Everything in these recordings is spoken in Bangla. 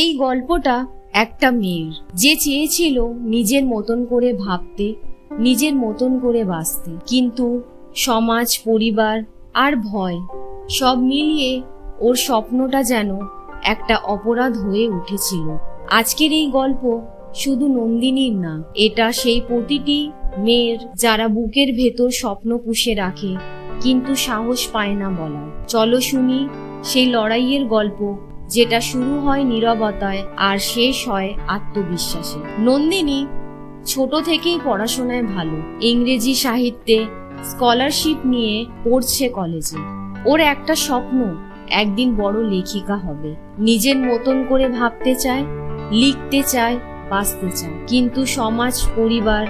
এই গল্পটা একটা মেয়ের, যে চেয়েছিল নিজের মতন করে ভাবতে, নিজের মতন করে বাঁচতে। কিন্তু সমাজ, পরিবার আর ভয় সব মিলিয়ে ওর স্বপ্নটা যেন একটা অপরাধ হয়ে উঠেছিল। আজকের এই গল্প শুধু নন্দিনীর না, এটা সেই প্রতিটি মেয়ের যারা বুকের ভেতর স্বপ্ন পুষে রাখে, কিন্তু সাহস পায় না বলার। চলো শুনি সেই লড়াইয়ের গল্প যেটা শুরু হয় নীরবতায় আর শেষ হয় আত্মবিশ্বাসে। নন্দিনী ছোট থেকেই পড়াশোনায় ভালো। ইংরেজি সাহিত্যে স্কলারশিপ নিয়ে পড়ছে কলেজে। ওর একটা স্বপ্ন, একদিন বড় লেখিকা হবে। নিজের মতন করে ভাবতে চায়, লিখতে চায়, বাঁচতে চায়। কিন্তু সমাজ, পরিবার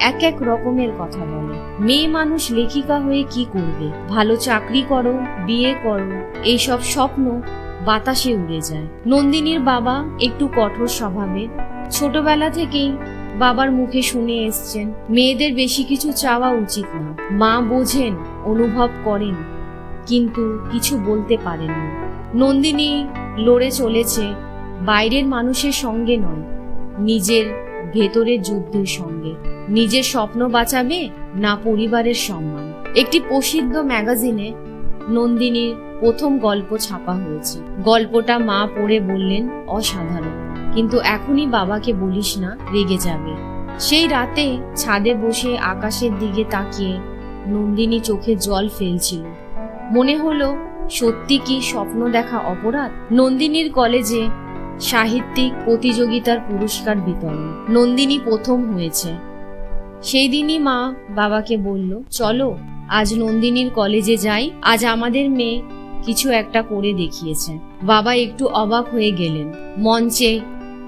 এক এক রকমের কথা বলে। মেয়ে মানুষ লেখিকা হয়ে কি করবে? ভালো চাকরি করো, বিয়ে করো, এইসব স্বপ্ন বাতাসে উড়ে যায়। নন্দিনীর বাবা একটু কঠোর স্বভাবের ছোটবেলা থেকেই বাবার মুখে শুনে এসছেন, মেয়েদের বেশি কিছু চাওয়া উচিত না। মা বোঝেন, অনুভব করেন, কিন্তু কিছু বলতে পারেন না। নন্দিনী লড়ে চলেছে, বাইরের মানুষের সঙ্গে নয়, নিজের ভেতরের যুদ্ধের সঙ্গে। নিজের স্বপ্ন বাঁচাবে না পরিবারের সম্মান। একটি প্রসিদ্ধ ম্যাগাজিনে নন্দিনীর প্রথম গল্প ছাপা হয়েছে। গল্পটা মা পড়ে বললেন, অসাধারণ। কিন্তু এখনই বাবাকে বলিস না, রেগে যাবে। সেই রাতে ছাদে বসে আকাশের দিকে তাকিয়ে নন্দিনী চোখে জল ফেলছিল। মনে হলো, সত্যি কি স্বপ্ন দেখা অপরাধ? নন্দিনীর কলেজে সাহিত্যিক প্রতিযোগিতার পুরস্কার বিতরণ। নন্দিনী প্রথম হয়েছে। সেই দিনই মা বাবাকে বলল, চলো, আজ নন্দিনীর কলেজে যাই। আজ আমাদের মেয়ে কিছু একটা করে দেখিয়েছে। বাবা একটু অবাক হয়ে গেলেন। মঞ্চে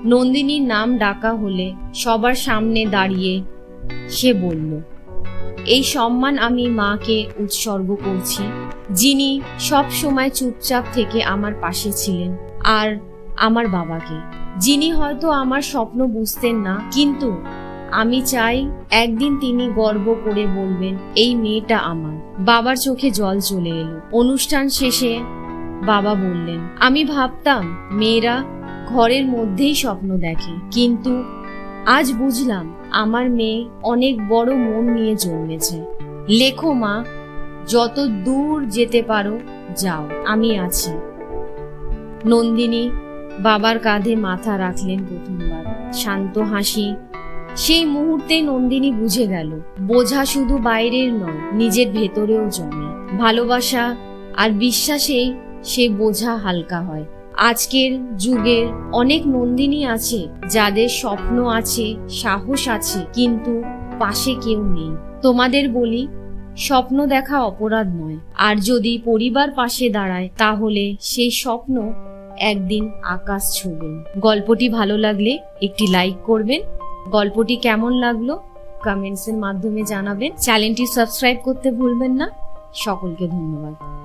নন্দিনীর নাম ডাকা হলে সবার সামনে দাঁড়িয়ে সে বলল, এই সম্মান আমি মাকে উৎসর্গ করছি, যিনি সব সময় চুপচাপ থেকে আমার পাশে ছিলেন, আর আমার বাবাকে। যিনি হয়তো আমার স্বপ্ন বুঝতেন না, কিন্তু আমি চাই একদিন তিনি গর্ব করে বলবেন, এই মেয়েটা আমার। বাবার চোখে জল চলে এলো। অনুষ্ঠান শেষে বাবা বললেন, আমি ভাবতাম মেয়েরা ঘরের মধ্যেই স্বপ্ন দেখে, কিন্তু আজ বুঝলাম আমার মেয়ে অনেক বড় মন নিয়ে জন্মেছে। লেখো মা, যত দূর যেতে পারো, যাও, আমি আছি। নন্দিনী বাবার কাঁধে মাথা রাখলেন প্রথমবার। শান্ত হাসি সেই মুহূর্তে নন্দিনী বুঝে গেল, বোঝা শুধু বাইরের নয়, নিজের ভেতরেও জমে। ভালোবাসা আর বিশ্বাসেই সে বোঝা হালকা হয়। আজকের যুগের অনেক নন্দিনী আছে, যাদের স্বপ্ন আছে, সাহস আছে, কিন্তু পাশে কেউ নেই। তোমাদের বলি, স্বপ্ন দেখা অপরাধ নয়। আর যদি পরিবার পাশে দাঁড়ায়, তাহলে সেই স্বপ্ন একদিন আকাশ ছুবে। গল্পটি ভালো লাগলে একটি লাইক করবেন। গল্পটি কেমন লাগল কমেন্টসের মাধ্যমে জানাবেন। চ্যানেলটি সাবস্ক্রাইব করতে ভুলবেন না। সকলকে ধন্যবাদ।